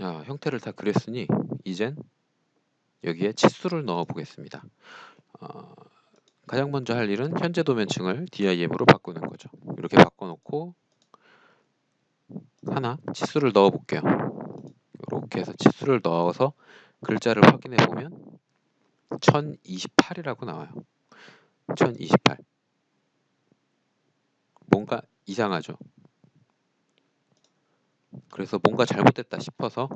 아, 형태를 다 그렸으니 이젠 여기에 치수를 넣어 보겠습니다. 어, 가장 먼저 할 일은 현재 도면층을 DIM으로 바꾸는 거죠. 이렇게 바꿔놓고 하나 치수를 넣어 볼게요. 이렇게 해서 치수를 넣어서 글자를 확인해 보면 1028이라고 나와요. 1028 뭔가 이상하죠. 그래서 뭔가 잘못됐다 싶어서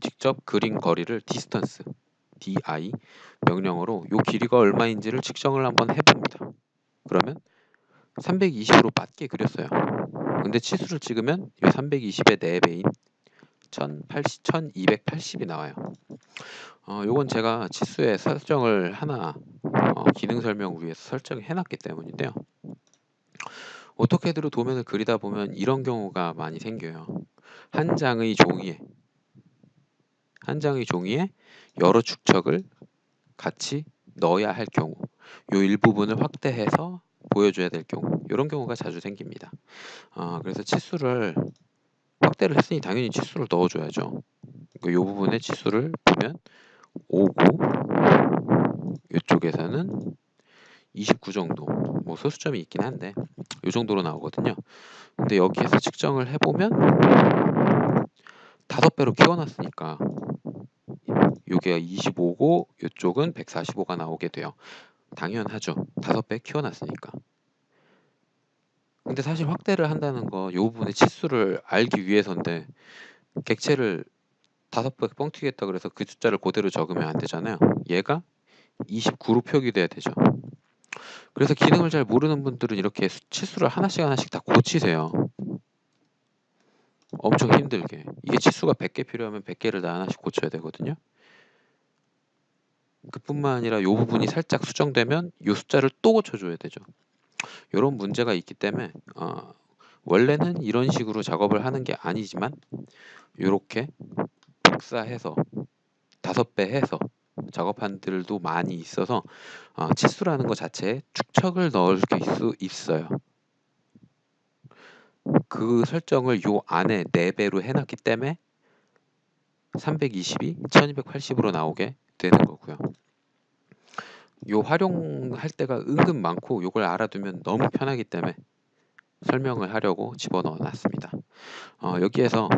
직접 그린 거리를 디스턴스 di 명령어로 요 길이가 얼마인지를 측정을 한번 해봅니다. 그러면 320으로 맞게 그렸어요. 근데 치수를 찍으면 이 320의 4배인 1080, 1280이 나와요. 어, 요건 제가 치수의 설정을 하나 어, 기능 설명 위해서 설정해 놨기 때문인데요. 오토캐드로 도면을 그리다 보면 이런 경우가 많이 생겨요. 한 장의 종이에 한 장의 종이에 여러 축척을 같이 넣어야 할 경우 요 일부분을 확대해서 보여줘야 될 경우 이런 경우가 자주 생깁니다. 아, 그래서 치수를 확대를 했으니 당연히 치수를 넣어줘야죠. 이 부분의 치수를 보면 5고 이쪽에서는 29 정도 뭐 소수점이 있긴 한데 이 정도로 나오거든요. 근데 여기에서 측정을 해보면 다섯 배로 키워놨으니까 여기가 25고 이쪽은 145가 나오게 돼요. 당연하죠. 다섯 배 키워놨으니까. 근데 사실 확대를 한다는 거이 부분의 치수를 알기 위해서인데 객체를 다섯 배 뻥 튀겠다 그래서 그 숫자를 그대로 적으면 안 되잖아요. 얘가 29로 표기돼야 되죠. 그래서 기능을 잘 모르는 분들은 이렇게 치수를 하나씩 하나씩 다 고치세요. 엄청 힘들게. 이게 치수가 100개 필요하면 100개를 다 하나씩 고쳐야 되거든요. 그뿐만 아니라 이 부분이 살짝 수정되면 이 숫자를 또 고쳐줘야 되죠. 이런 문제가 있기 때문에 어, 원래는 이런 식으로 작업을 하는 게 아니지만 이렇게 복사해서 다섯 배 해서 작업한들도 많이 있어서 어, 치수라는 것 자체에 축척을 넣을 수 있어요. 그 설정을 요 안에 4배로 해놨기 때문에 320이 1280으로 나오게 되는 거고요. 요 활용할 때가 은근 많고 요걸 알아두면 너무 편하기 때문에 설명을 하려고 집어넣어 놨습니다. 어, 여기에서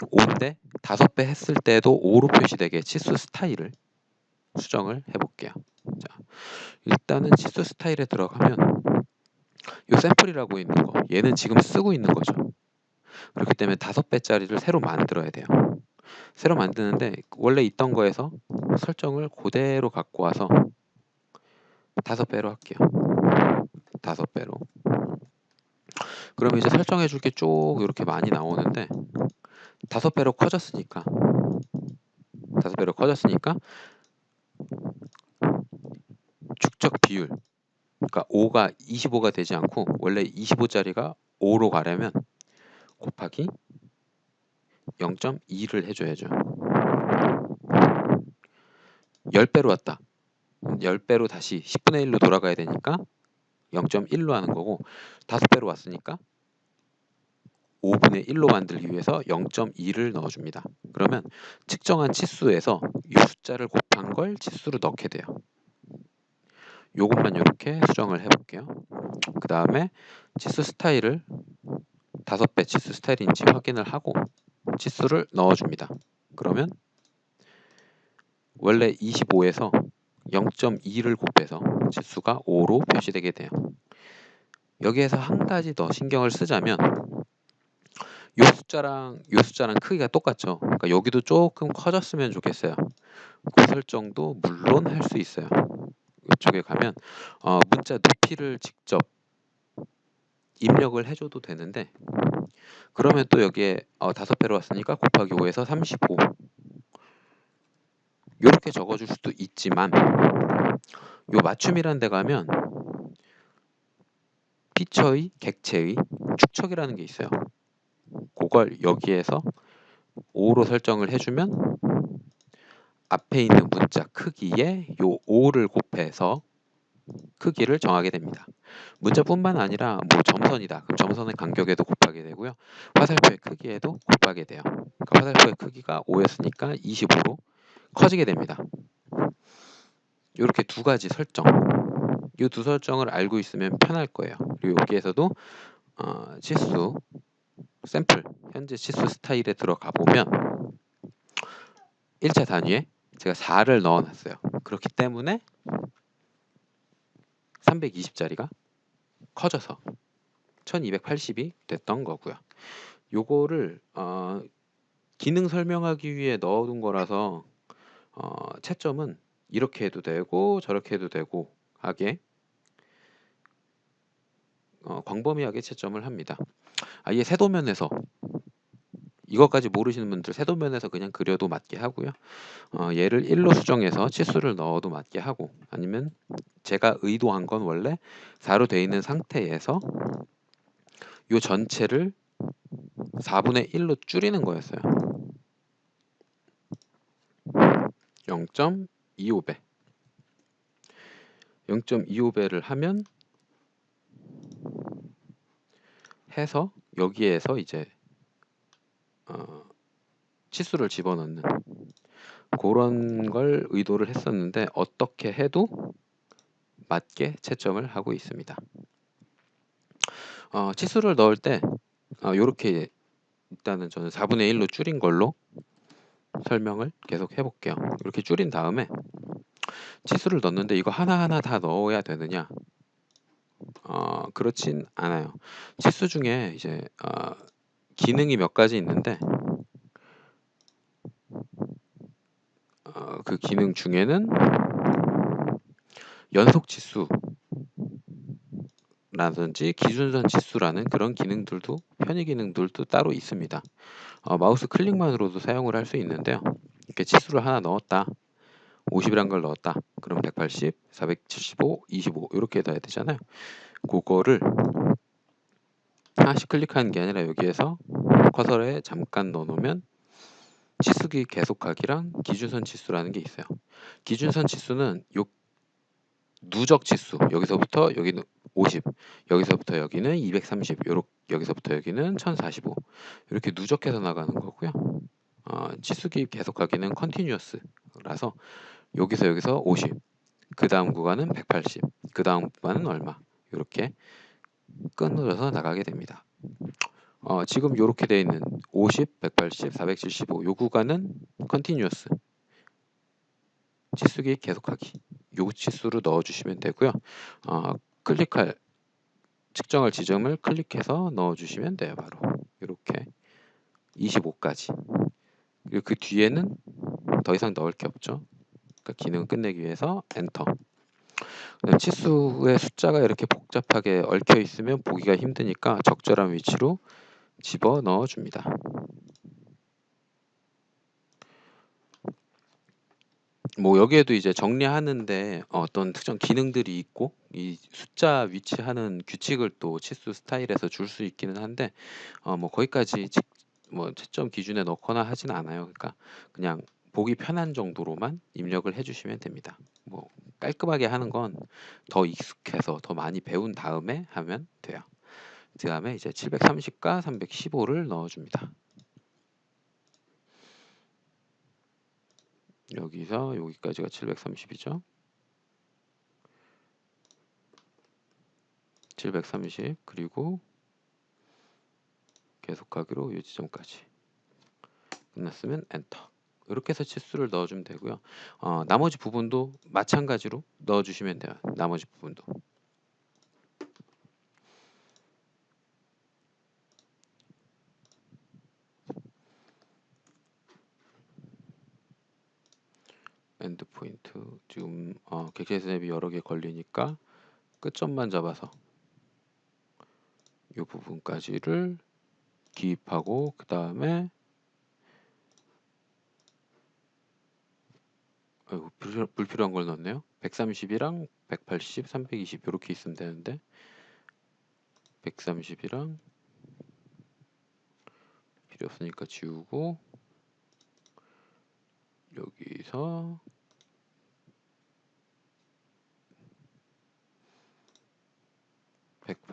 5인데 5배 했을 때도 5로 표시되게 치수 스타일을 수정을 해볼게요. 자, 일단은 치수 스타일에 들어가면 요 샘플이라고 있는 거 얘는 지금 쓰고 있는 거죠. 그렇기 때문에 5배짜리를 새로 만들어야 돼요. 새로 만드는데 원래 있던 거에서 설정을 그대로 갖고 와서 다섯 배로 할게요. 다섯 배로. 그러면 이제 설정해 줄 게 쭉 이렇게 많이 나오는데 다섯 배로 커졌으니까 다섯 배로 커졌으니까 축적 비율 그러니까 5가 25가 되지 않고 원래 25짜리가 5로 가려면 곱하기 0.2를 해줘야죠. 10배로 왔다. 10배로 다시 10분의 1로 돌아가야 되니까 0.1로 하는 거고 5배로 왔으니까 5분의 1로 만들기 위해서 0.2를 넣어줍니다. 그러면 측정한 치수에서 이 숫자를 곱한 걸 치수로 넣게 돼요. 요것만 이렇게 수정을 해볼게요. 그 다음에 치수 스타일을 5배 치수 스타일인지 확인을 하고 치수를 넣어줍니다. 그러면 원래 25에서 0.2를 곱해서 치수가 5로 표시되게 돼요. 여기에서 한 가지 더 신경을 쓰자면 이 숫자랑 이 숫자랑 크기가 똑같죠. 그러니까 여기도 조금 커졌으면 좋겠어요. 그 설정도 물론 할 수 있어요. 이쪽에 가면 어, 문자 높이를 직접 입력을 해줘도 되는데 그러면 또 여기에 어, 다섯 배로 왔으니까 곱하기 5에서 35 이렇게 적어줄 수도 있지만 요 맞춤이라는 데 가면 피처의 객체의 축척이라는 게 있어요. 그걸 여기에서 5로 설정을 해주면 앞에 있는 문자 크기에 요 5를 곱해서 크기를 정하게 됩니다. 문자뿐만 아니라 뭐 점선이다. 그럼 점선의 간격에도 곱하게 되고요. 화살표의 크기에도 곱하게 돼요. 그러니까 화살표의 크기가 5였으니까 25로 커지게 됩니다. 이렇게 두 가지 설정. 이 두 설정을 알고 있으면 편할 거예요. 그리고 여기에서도 어, 치수 샘플 현재 치수 스타일에 들어가 보면 1차 단위에 제가 4를 넣어 놨어요. 그렇기 때문에 320짜리가 커져서 1280이 됐던 거고요. 요거를 어, 기능 설명하기 위해 넣어둔 거라서 어, 채점은 이렇게 해도 되고 저렇게 해도 되고 하게 어, 광범위하게 채점을 합니다. 아예 세도면에서 이것까지 모르시는 분들 세도면에서 그냥 그려도 맞게 하고요. 어, 얘를 1로 수정해서 치수를 넣어도 맞게 하고 아니면 제가 의도한 건 원래 4로 되어 있는 상태에서 요 전체를 4분의 1로 줄이는 거였어요. 0.25배 0.25배를 하면 해서 여기에서 이제 어, 치수를 집어넣는 그런 걸 의도를 했었는데 어떻게 해도 맞게 채점을 하고 있습니다. 어, 치수를 넣을 때 이렇게 어, 일단은 저는 4분의 1로 줄인 걸로 설명을 계속 해볼게요. 이렇게 줄인 다음에 치수를 넣는데 이거 하나하나 다 넣어야 되느냐? 어, 그렇진 않아요. 치수 중에 이제 어, 기능이 몇 가지 있는데 어, 그 기능 중에는 연속 치수 라든지 기준선 치수라는 그런 기능들도 편의 기능들도 따로 있습니다. 어, 마우스 클릭만으로도 사용을 할 수 있는데요. 이렇게 치수를 하나 넣었다. 50이란 걸 넣었다. 그럼 180, 475, 25 이렇게 넣어야 되잖아요. 그거를 하나씩 클릭하는 게 아니라 여기에서 커서에 잠깐 넣어놓으면 치수기 계속하기랑 기준선 치수라는 게 있어요. 기준선 치수는 요 누적 치수. 여기서부터 여기는 50 여기서부터 여기는 230 요렇게 여기서부터 여기는 1045 이렇게 누적해서 나가는 거고요. 어, 치수기 계속하기는 컨티뉴어스라서 여기서 여기서 50, 그 다음 구간은 180, 그 다음 구간은 얼마. 이렇게 끊어져서 나가게 됩니다. 어, 지금 이렇게 되어 있는 50, 180, 475 요 구간은 컨티뉴어스 치수기 계속하기 요 치수로 넣어주시면 되고요. 어, 클릭할 측정할 지점을 클릭해서 넣어주시면 돼요. 바로 이렇게 25까지 그리고 그 뒤에는 더 이상 넣을 게 없죠. 그러니까 기능 끝내기 위해서 엔터 치수의 숫자가 이렇게 복잡하게 얽혀 있으면 보기가 힘드니까 적절한 위치로 집어 넣어 줍니다. 뭐 여기에도 이제 정리하는데 어떤 특정 기능들이 있고 이 숫자 위치하는 규칙을 또 치수 스타일에서 줄 수 있기는 한데 어 뭐 거기까지 뭐 채점 기준에 넣거나 하진 않아요. 그러니까 그냥 보기 편한 정도로만 입력을 해주시면 됩니다. 뭐 깔끔하게 하는 건 더 익숙해서 더 많이 배운 다음에 하면 돼요. 그 다음에 이제 730과 315를 넣어줍니다. 여기서 여기까지가 730이죠. 730 그리고 계속하기로 이 지점까지 끝났으면 엔터 이렇게 해서 치수를 넣어주면 되고요. 어, 나머지 부분도 마찬가지로 넣어주시면 돼요. 나머지 부분도. 엔드 포인트 지금 어, 객체 스냅이 여러 개 걸리니까 끝점만 잡아서 이 부분까지를 기입하고 그 다음에 불필요, 한걸 넣었네요. 130이랑 180, 320 이렇게 있으면 되는데 130이랑 필요 없으니까 지우고 여기서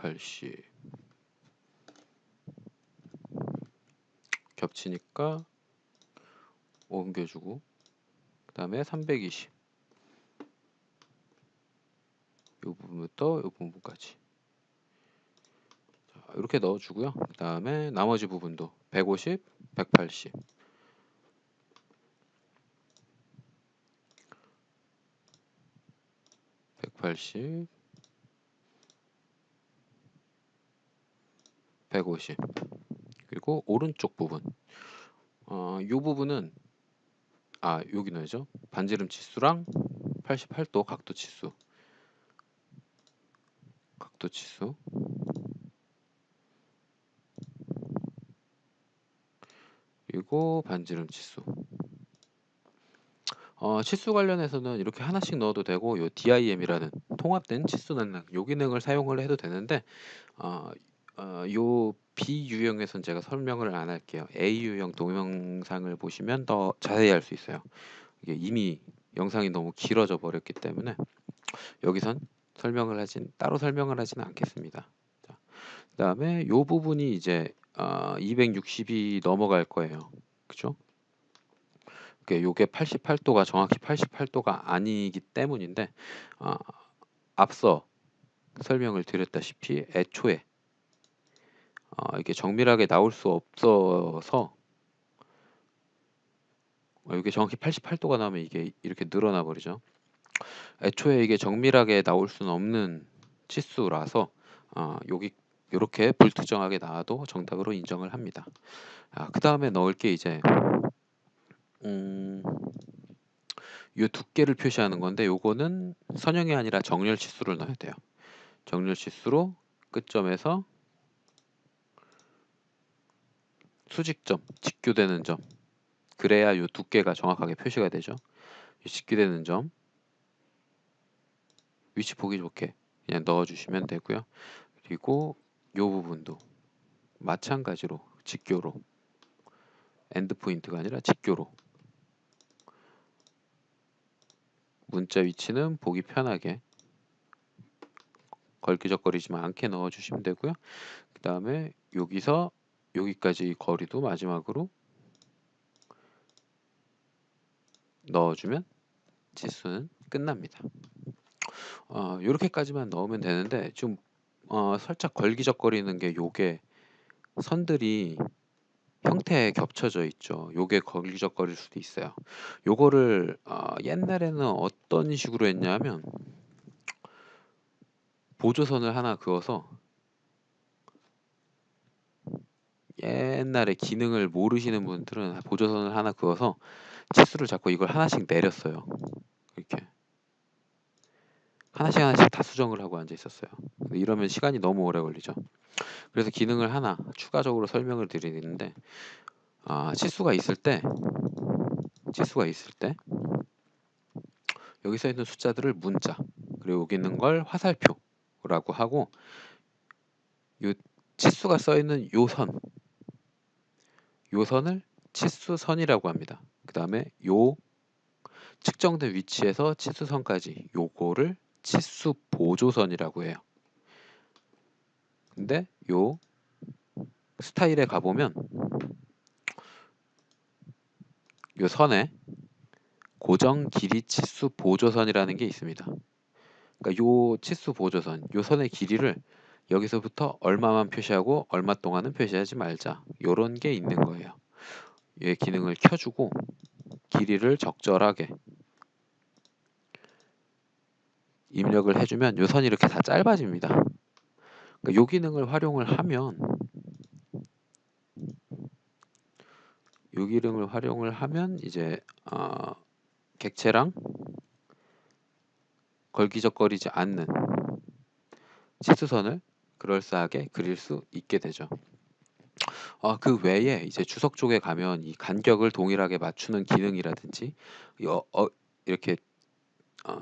180 겹치니까 옮겨주고 그 다음에 320 이 부분부터 이 부분까지. 자, 이렇게 넣어주고요. 그 다음에 나머지 부분도 150, 180 180 150 그리고 오른쪽 부분. 어, 이 부분은 아 여기 넣어야죠? 반지름 치수랑 88도 각도 치수. 각도 치수. 그리고 반지름 치수. 어, 치수 관련해서는 이렇게 하나씩 넣어도 되고 요 DIM이라는 통합된 치수 난력 요 기능을 사용을 해도 되는데 어, 어, 요 B 유형에선 제가 설명을 안 할게요. A 유형 동영상을 보시면 더 자세히 할수 있어요. 이게 이미 영상이 너무 길어져 버렸기 때문에 여기선 설명을 하진 따로 설명을 하지는 않겠습니다. 자, 그다음에 요 부분이 이제 어, 260이 넘어갈 거예요. 그죠? 요게 88도가 정확히 88도가 아니기 때문인데 어, 앞서 설명을 드렸다시피 애초에 어, 이게 정밀하게 나올 수 없어서 어, 이게 정확히 88도가 나오면 이게 이렇게 늘어나 버리죠. 애초에 이게 정밀하게 나올 수는 없는 치수라서 어, 여기 이렇게 불특정하게 나와도 정답으로 인정을 합니다. 아, 그 다음에 넣을 게 이제 음, 요 두께를 표시하는 건데 요거는 선형이 아니라 정렬 치수를 넣어야 돼요. 정렬 치수로 끝점에서 수직점, 직교되는 점. 그래야 요 두께가 정확하게 표시가 되죠. 이 직교되는 점 위치 보기 좋게 그냥 넣어주시면 되고요. 그리고 요 부분도 마찬가지로 직교로 엔드 포인트가 아니라 직교로 문자 위치는 보기 편하게 걸기적거리지만 않게 넣어주시면 되고요. 그 다음에 여기서 여기까지 거리도 마지막으로 넣어주면 치수는 끝납니다. 어, 이렇게까지만 넣으면 되는데 지금 어, 살짝 걸기적거리는 게 요게 선들이 형태에 겹쳐져 있죠. 요게 걸기적거릴 수도 있어요. 요거를 어, 옛날에는 어떤 식으로 했냐면 보조선을 하나 그어서 옛날에 기능을 모르시는 분들은 보조선을 하나 그어서 치수를 잡고 이걸 하나씩 내렸어요. 이렇게 하나씩 하나씩 다 수정을 하고 앉아 있었어요. 이러면 시간이 너무 오래 걸리죠. 그래서 기능을 하나 추가적으로 설명을 드리는데 아, 치수가 있을 때 치수가 있을 때 여기 써 있는 숫자들을 문자 그리고 여기 있는 걸 화살표라고 하고 요 치수가 써 있는 요 선, 요 선을 치수선이라고 합니다. 그 다음에 요 측정된 위치에서 치수선까지 요거를 치수 보조선이라고 해요. 근데 요 스타일에 가보면 요 선에 고정 길이 치수 보조선이라는 게 있습니다. 그러니까 요 치수 보조선, 요 선의 길이를 여기서부터 얼마만 표시하고 얼마 동안은 표시하지 말자. 요런 게 있는 거예요. 얘 기능을 켜주고 길이를 적절하게 입력을 해주면 요 선이 이렇게 다 짧아집니다. 그러니까 요 기능을 활용을 하면 요 기능을 활용을 하면 이제 어, 객체랑 걸기적거리지 않는 치수선을 그럴싸하게 그릴 수 있게 되죠. 어, 그 외에 이제 주석 쪽에 가면 이 간격을 동일하게 맞추는 기능이라든지 어, 어, 이렇게 어,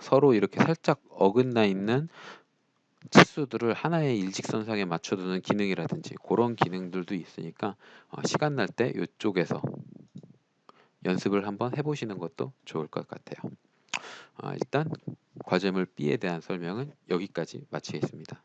서로 이렇게 살짝 어긋나 있는 치수들을 하나의 일직선상에 맞춰두는 기능이라든지 그런 기능들도 있으니까 어, 시간 날 때 이쪽에서 연습을 한번 해보시는 것도 좋을 것 같아요. 어, 일단 과제물 B에 대한 설명은 여기까지 마치겠습니다.